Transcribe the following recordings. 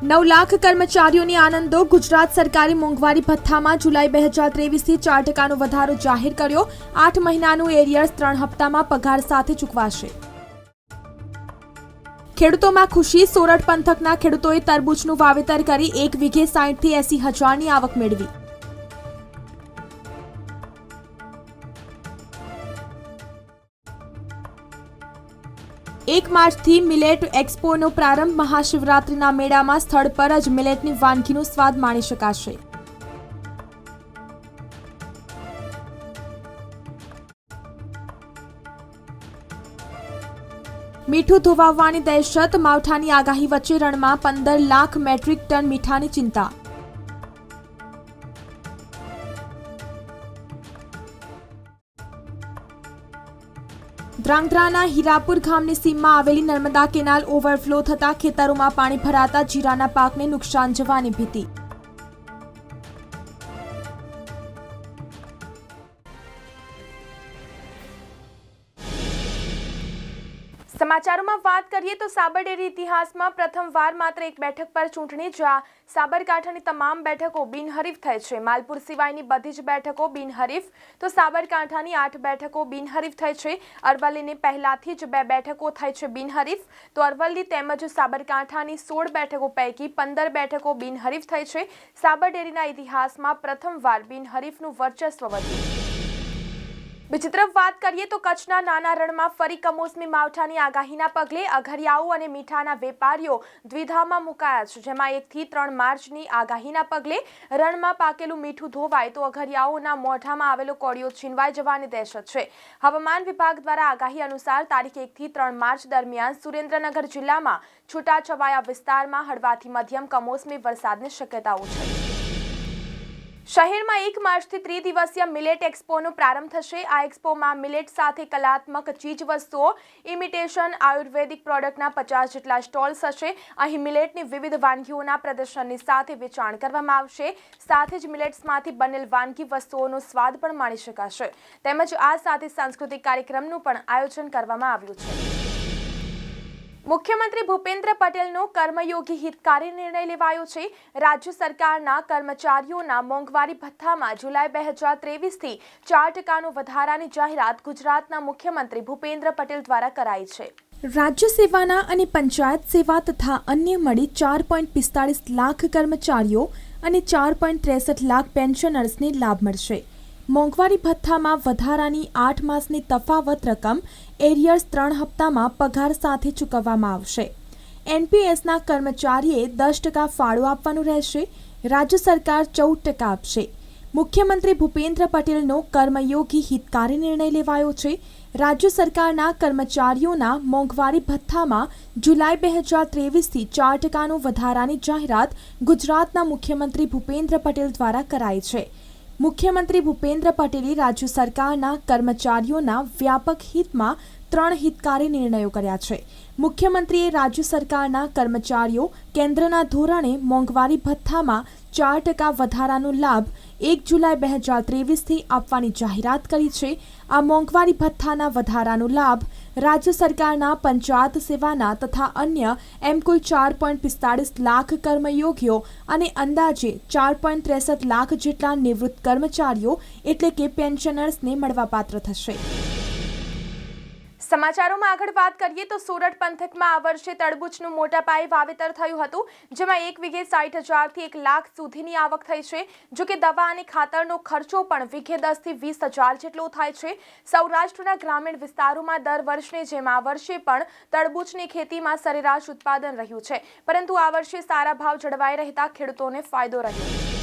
નવ લાખ કર્મચારીઓની આનંદો ગુજરાત સરકારે મોંઘવારી ભથ્થામાં જુલાઈ બે હજાર ત્રેવીસથી ચાર ટકાનો વધારો જાહેર કર્યો. આઠ મહિનાનું એરિયર્સ ત્રણ હપ્તામાં પગાર સાથે ચૂકવાશે. ખેડૂતોમાં ખુશી, સોરઠ પંથકના ખેડૂતોએ તરબૂચનું વાવેતર કરી એક વીઘે સાઠથી એસી હજારની આવક મેળવી. એક માર્ચથી મિલેટ એક્સપોનો પ્રારંભ મહાશિવરાત્રિના મેળામાં સ્થળ પર જ મિલેટની વાનગીનો સ્વાદ માણી શકાશે. મીઠું ધોવાવવાની દહેશત, માવઠાની આગાહી વચ્ચે રણમાં પંદર લાખ મેટ્રિક ટન મીઠાની ચિંતા ધ્રાંગધ્રાના હીરાપુર ગામની સીમમાં આવેલી નર્મદા કેનાલ ઓવરફ્લો થતા ખેતરોમાં પાણી ભરાતા જીરાના પાકને નુકસાન જવાની ભીતિ. સમાચારોમાં વાત કરીએ તો સાબરડેરી ઇતિહાસમાં પ્રથમવાર માત્ર એક બેઠક પર ચૂંટણી, જ્યાં સાબરકાંઠાની તમામ બેઠકો બિનહરીફ થઈ છે. માલપુર સિવાયની બધી જ બેઠકો બિનહરીફ. તો સાબરકાંઠાની આઠ બેઠકો બિનહરીફ થઈ છે. અરવલ્લીની પહેલાથી જ બે બેઠકો થઈ છે બિનહરીફ. તો અરવલ્લી તેમજ સાબરકાંઠાની સોળ બેઠકો પૈકી પંદર બેઠકો બિનહરીફ થઈ છે. સાબરડેરીના ઇતિહાસમાં પ્રથમવાર બિનહરીફનું વર્ચસ્વ વધ્યું. બીજી તરફ વાત કરીએ તો કચ્છના નાના રણમાં ફરી કમોસમી માવઠાની આગાહીના પગલે અઘરિયાઓ અને મીઠાના વેપારીઓ દ્વિધામાં મુકાયા છે, જેમાં એકથી ત્રણ માર્ચની આગાહીના પગલે રણમાં પાકેલું મીઠું ધોવાય તો અઘરિયાઓના મોઢામાં આવેલો કોળિયો છીનવાઈ જવાની દહેશત છે. હવામાન વિભાગ દ્વારા આગાહી અનુસાર તારીખ એકથી ત્રણ માર્ચ દરમિયાન સુરેન્દ્રનગર જિલ્લામાં છૂટાછવાયા વિસ્તારમાં હળવાથી મધ્યમ કમોસમી વરસાદની શક્યતાઓ છે. શહેરમાં એક માર્ચથી ત્રિદિવસીય મિલેટ એક્સપોનો પ્રારંભ થશે. આ એક્સપોમાં મિલેટ સાથે કલાત્મક ચીજવસ્તુઓ ઇમિટેશન આયુર્વેદિક પ્રોડક્ટના પચાસ જેટલા સ્ટોલ્સ હશે. અહીં મિલેટની વિવિધ વાનગીઓના પ્રદર્શનની સાથે વેચાણ કરવામાં આવશે. સાથે જ મિલેટ્સમાંથી બનેલ વાનગી વસ્તુઓનો સ્વાદ પણ માણી શકાશે. તેમજ આ સાથે સાંસ્કૃતિક કાર્યક્રમનું પણ આયોજન કરવામાં આવ્યું છે. મુખ્યમંત્રી ભૂપેન્દ્ર પટેલનો કર્મયોગી હિતકારી નિર્ણય લેવાયો છે. રાજ્ય સરકારના કર્મચારીઓના મોંઘવારી ભથ્થામાં જુલાઈ બે હજાર ત્રેવીસથી ચાર ટકાનો વધારાની જાહેરાત ગુજરાતના મુખ્યમંત્રી ભૂપેન્દ્ર પટેલ દ્વારા કરાઈ છે. રાજ્ય સેવાના અને પંચાયત સેવા તથા અન્ય મળી ચાર પોઈન્ટ પિસ્તાળીસ લાખ કર્મચારીઓ અને ચાર પોઈન્ટ ત્રેસઠ લાખ પેન્શનર્સને લાભ મળશે. મોંઘવારી ભથ્થામાં વધારાની આઠ માસની તફાવત રકમ એરિયર્સ ત્રણ હપ્તામાં પગાર સાથે ચૂકવવામાં આવશે. એનપીએસના કર્મચારીએ દસ ટકા ફાળો આપવાનું રહેશે. રાજ્ય સરકાર ચૌદ ટકા આપશે. મુખ્યમંત્રી ભૂપેન્દ્ર પટેલનો કર્મયોગી હિતકારી નિર્ણય લેવાયો છે. રાજ્ય સરકારના કર્મચારીઓના મોંઘવારી ભથ્થામાં જુલાઈ બે હજાર ત્રેવીસથી ચાર ટકાનો વધારાની જાહેરાત ગુજરાતના મુખ્યમંત્રી ભૂપેન્દ્ર પટેલ દ્વારા કરાઈ છે. મુખ્યમંત્રી ભૂપેન્દ્ર પટેલે રાજ્ય સરકારના કર્મચારીઓના વ્યાપક હિતમાં ત્રણ હિતકારી નિર્ણયો કર્યા છે. મુખ્યમંત્રીએ રાજ્ય સરકારના કર્મચારીઓ કેન્દ્રના ધોરણે મોંઘવારી ભથ્થામાં ચાર ટકા વધારાનો લાભ એક જુલાઈ બે હજાર ત્રેવીસથી આપવાની જાહેરાત કરી છે. આ મોંઘવારી ભથ્થાના વધારાનો લાભ રાજ્ય સરકારના પંચાયત સેવાના તથા અન્ય એમ કુલ ચાર પોઈન્ટ પિસ્તાળીસ લાખ કર્મયોગીઓ અને અંદાજે ચાર પોઈન્ટ ત્રેસઠ લાખ જેટલા નિવૃત્ત કર્મચારીઓ એટલે કે પેન્શનર્સને મળવાપાત્ર થશે. સમાચારોમાં આગળ વાત કરીએ તો સુરત પંથકમાં આ વર્ષે તરબૂચનું મોટા પાયે વાવેતર થયું હતું, જેમાં એક વીઘે સાઠ હજારથી એક લાખ સુધીની આવક થઈ છે, જો કે દવા અને ખાતરનો ખર્ચો પણ વીઘે દસથી વીસ હજાર જેટલો થાય છે. સૌરાષ્ટ્રના ગ્રામીણ વિસ્તારોમાં દર વર્ષની જેમ આ વર્ષે પણ તરબૂચની ખેતીમાં સરેરાશ ઉત્પાદન રહ્યું છે, પરંતુ આ વર્ષે સારા ભાવ જળવાઈ રહેતા ખેડૂતોને ફાયદો રહ્યો.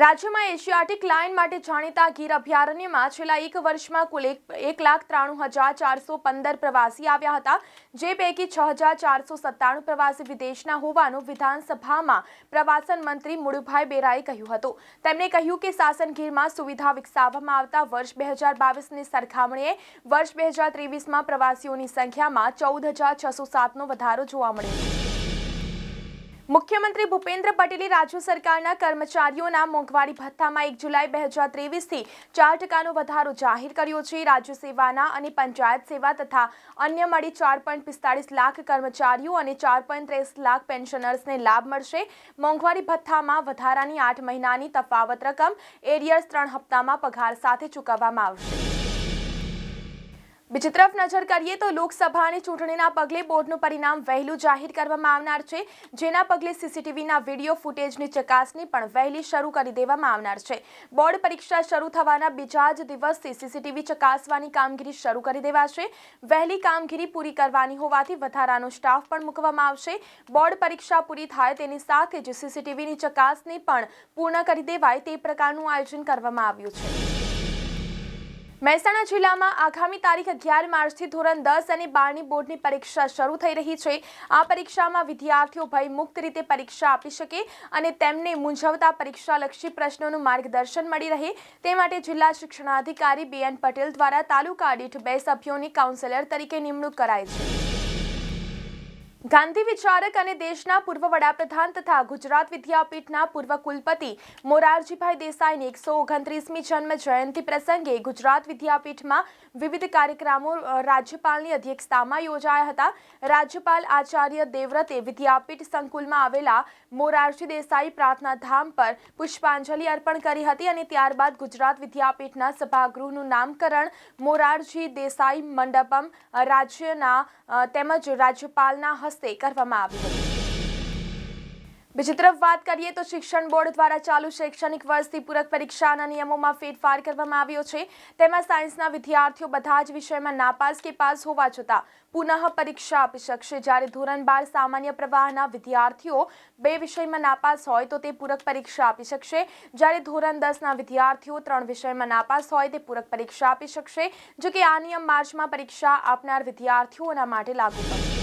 રાજ્યમાં એશિયાટિક લાયન માટે જાણીતા ગીર અભયારણ્યમાં છેલ્લા એક વર્ષમાં કુલ એક લાખ ત્રાણું હજાર ચારસો પંદર પ્રવાસી આવ્યા હતા, જે પૈકી છ હજાર ચારસો સત્તાણું પ્રવાસી વિદેશના હોવાનું વિધાનસભામાં પ્રવાસન મંત્રી મુળુભાઈ બેરાએ કહ્યું હતું. તેમણે કહ્યું કે શાસન ગીરમાં સુવિધા વિકસાવવામાં આવતા વર્ષ બે હજાર બાવીસની સરખામણીએ વર્ષ બે હજાર ત્રેવીસમાં પ્રવાસીઓની સંખ્યામાં ચૌદ હજાર છસો સાતનો વધારો જોવા મળ્યો. મુખ્યમંત્રી ભૂપેન્દ્ર પટેલે રાજ્ય સરકારના કર્મચારીઓના મોંઘવારી ભથ્થામાં એક જુલાઈ બે હજાર ત્રેવીસથી ચાર ટકાનો વધારો જાહેર કર્યો છે. રાજ્ય સેવાના અને પંચાયત સેવા તથા અન્ય મળી ચાર પોઈન્ટ પિસ્તાળીસ લાખ કર્મચારીઓ અને ચાર પોઈન્ટ ત્રેસ લાખ પેન્શનર્સને લાભ મળશે. મોંઘવારી ભથ્થામાં વધારાની આઠ મહિનાની તફાવત રકમ એરિયર્સ ત્રણ હપ્તામાં પગાર સાથે ચૂકવવામાં આવશે. બીજી તરફ નજર કરીએ તો લોકસભાની ચૂંટણીના પગલે બોર્ડનું પરિણામ વહેલું જાહેર કરવામાં આવનાર છે. જેના પગલે સીસીટીવીના વીડિયો ફૂટેજની ચકાસણી પણ વહેલી શરૂ કરી દેવામાં આવનાર છે. બોર્ડ પરીક્ષા શરૂ થવાના બીજા જ દિવસથી સીસીટીવી ચકાસવાની કામગીરી શરૂ કરી દેવાશે. વહેલી કામગીરી પૂરી કરવાની હોવાથી વધારાનો સ્ટાફ પણ મૂકવામાં આવશે. બોર્ડ પરીક્ષા પૂરી થાય તેની સાથે જ સીસીટીવીની ચકાસણી પણ પૂર્ણ કરી દેવાય તે પ્રકારનું આયોજન કરવામાં આવ્યું છે. મહેસાણા જિલ્લામાં આગામી તારીખ અગિયાર માર્ચથી ધોરણ દસ અને બારની બોર્ડની પરીક્ષા શરૂ થઈ રહી છે. આ પરીક્ષામાં વિદ્યાર્થીઓ ભયમુક્ત રીતે પરીક્ષા આપી શકે અને તેમને મૂંઝવતા પરીક્ષાલક્ષી પ્રશ્નોનું માર્ગદર્શન મળી રહે. તે માટે જિલ્લા શિક્ષણાધિકારી બી એન પટેલ દ્વારા તાલુકા દીઠ બે સભ્યોની કાઉન્સેલર તરીકે નિમણૂક કરાઈ છે. ગાંધી વિચારક અને દેશના પૂર્વ વડાપ્રધાન તથા ગુજરાત વિદ્યાપીઠના પૂર્વ કુલપતિ મોરારજીભાઈ દેસાઈની એકસો ઓગણત્રીસમી જન્મ જયંતિ પ્રસંગે ગુજરાત વિદ્યાપીઠમાં વિવિધ કાર્યક્રમો રાજ્યપાલની અધ્યક્ષતામાં યોજાયા હતા. રાજ્યપાલ આચાર્ય દેવવ્રતે વિદ્યાપીઠ સંકુલમાં આવેલા મોરારજી દેસાઈ પ્રાર્થના ધામ પર પુષ્પાંજલિ અર્પણ કરી હતી અને ત્યારબાદ ગુજરાત વિદ્યાપીઠના સભાગૃહનું નામકરણ મોરારજી દેસાઈ મંડપમ રાજ્યના તેમજ રાજ્યપાલના હસ્તે કરવામાં આવ્યું હતું. બીજી તરફ વાત કરીએ તો શિક્ષણ બોર્ડ દ્વારા ચાલુ શૈક્ષણિક વર્ષથી પૂરક પરીક્ષાના નિયમોમાં ફેરફાર કરવામાં આવ્યો છે. તેમાં સાયન્સના વિદ્યાર્થીઓ બધા જ વિષયમાં નાપાસ કે પાસ હોવા છતાં પુનઃ પરીક્ષા આપી શકશે. જ્યારે ધોરણ બાર સામાન્ય પ્રવાહના વિદ્યાર્થીઓ બે વિષયમાં નાપાસ હોય તો તે પૂરક પરીક્ષા આપી શકશે. જ્યારે ધોરણ દસના વિદ્યાર્થીઓ ત્રણ વિષયમાં નાપાસ હોય તે પૂરક પરીક્ષા આપી શકશે. જો કે આ નિયમ માર્ચમાં પરીક્ષા આપનાર વિદ્યાર્થીઓના માટે લાગુ પડશે.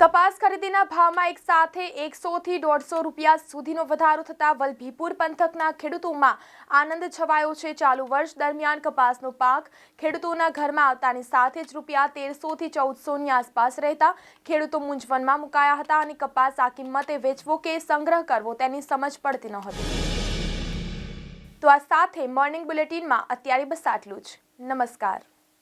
કપાસ ખરીદીના ભાવમાં એક સાથે એકસોથી દોઢસો રૂપિયા સુધીનો વધારો થતાં વલભીપુર પંથકના ખેડૂતોમાં આનંદ છવાયો છે. ચાલુ વર્ષ દરમિયાન કપાસનો પાક ખેડૂતોના ઘરમાં આવતાની સાથે જ રૂપિયા તેરસોથી ચૌદસોની આસપાસ રહેતા ખેડૂતો મૂંઝવણમાં મુકાયા હતા અને કપાસ આ કિંમતે વેચવો કે સંગ્રહ કરવો તેની સમજ પડતી નહોતી. તો આ સાથે મોર્નિંગ બુલેટિનમાં અત્યારે બસ આટલું જ. નમસ્કાર.